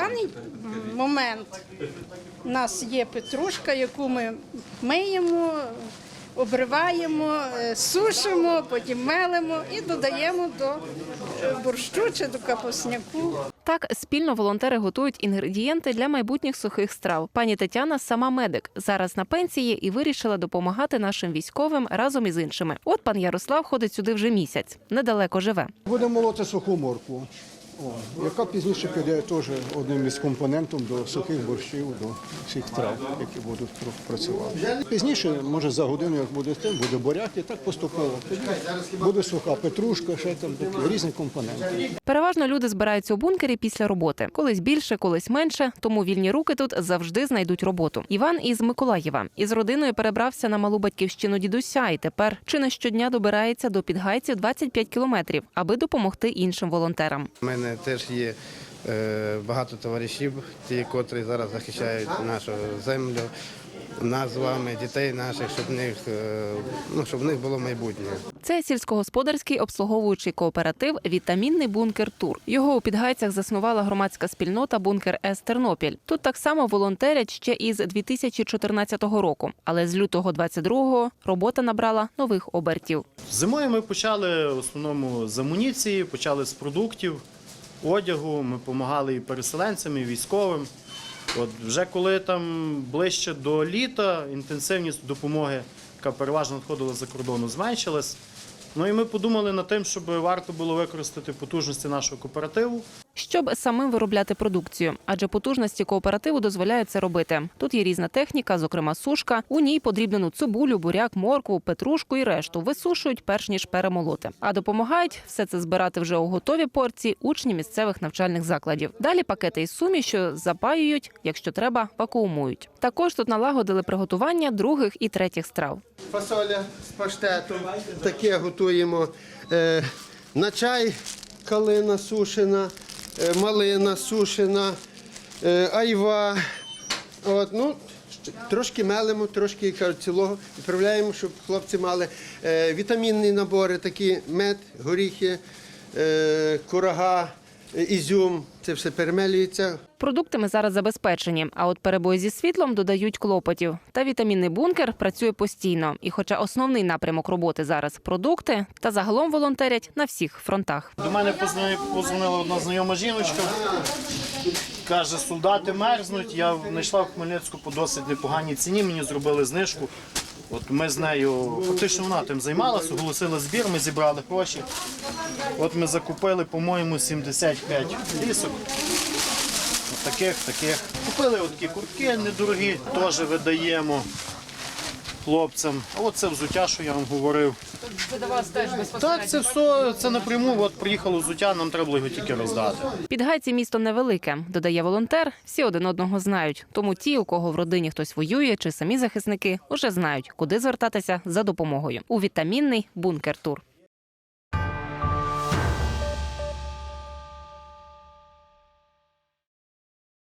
даний момент у нас є петрушка, яку ми миємо, обриваємо, е, сушимо, потім мелимо і додаємо до борщу чи до капусняку. Так, спільно волонтери готують інгредієнти для майбутніх сухих страв. Пані Тетяна сама медик. Зараз на пенсії і вирішила допомагати нашим військовим разом із іншими. От пан Ярослав ходить сюди вже місяць. Недалеко живе. Будемо молоти суху моркву, о, яка пізніше піде теж одним із компонентів до сухих борщів, до всіх трав, які будуть пр- працювати. Пізніше, може за годину, як буде тим, буде буряк і так поступово. Тоді буде суха петрушка, ще там такі різні компоненти. Переважно люди збираються у бункері після роботи. Колись більше, колись менше. Тому вільні руки тут завжди знайдуть роботу. Іван із Миколаєва із родиною перебрався на малу батьківщину дідуся і тепер чи не щодня добирається до підгайців 25 кілометрів, аби допомогти іншим волонтерам. У мене теж є е, багато товаришів, ті, котрі зараз захищають нашу землю, нас з вами, дітей наших, щоб в них, е, ну, щоб в них було майбутнє. Це сільськогосподарський обслуговуючий кооператив Вітамінний бункер Тур. Його у підгайцях заснувала громадська спільнота Бункер С Тернопіль. Тут так само волонтерять ще із 2014 року. Але з лютого 22-го робота набрала нових обертів. Зимою ми почали в основному з амуніції, почали з продуктів, одягу. Ми допомагали і переселенцям, і військовим. От вже коли там ближче до літа інтенсивність допомоги, яка переважно надходила за кордону, зменшилась. Ну і ми подумали над тим, щоб варто було використати потужності нашого кооперативу. Щоб самим виробляти продукцію, адже потужності кооперативу дозволяють це робити. Тут є різна техніка, зокрема сушка. У ній подрібнену цибулю, буряк, моркву, петрушку і решту висушують перш ніж перемолоти. А допомагають все це збирати вже у готові порції учні місцевих навчальних закладів. Далі пакети із сумішю запаюють, якщо треба, вакуумують. Також тут налагодили приготування других і третіх страв. Фасоля з паштетом. Таке готуємо. Е, на чай калина сушена, е, малина сушена, е, айва. От, ну, трошки мелимо, трошки кажуть, цілого відправляємо, щоб хлопці мали е, вітамінні набори, такі мед, горіхи, е, курага, ізюм. Це все перемелюється, Продуктами зараз забезпечені, а от перебої зі світлом додають клопотів. Та вітамінний бункер працює постійно. І, хоча основний напрямок роботи зараз продукти, та загалом волонтерять на всіх фронтах. До мене позвонила одна знайома жіночка. Каже, солдати мерзнуть. Я знайшла в Хмельницьку по досить непоганій ціні. Мені зробили знижку. От ми з нею фактично вона тим займалася, оголосила збір, ми зібрали гроші. От ми закупили, по-моєму, 75 лісок. От таких, таких. Купили от такі куртки недорогі, теж видаємо хлопцям. А от це взуття, що я вам говорив. Так, це все це напряму. От приїхало взуття, нам треба було його тільки роздати. Підгайці місто невелике, додає волонтер. Всі один одного знають. Тому ті, у кого в родині хтось воює, чи самі захисники, уже знають, куди звертатися за допомогою. У вітамінний бункер тур.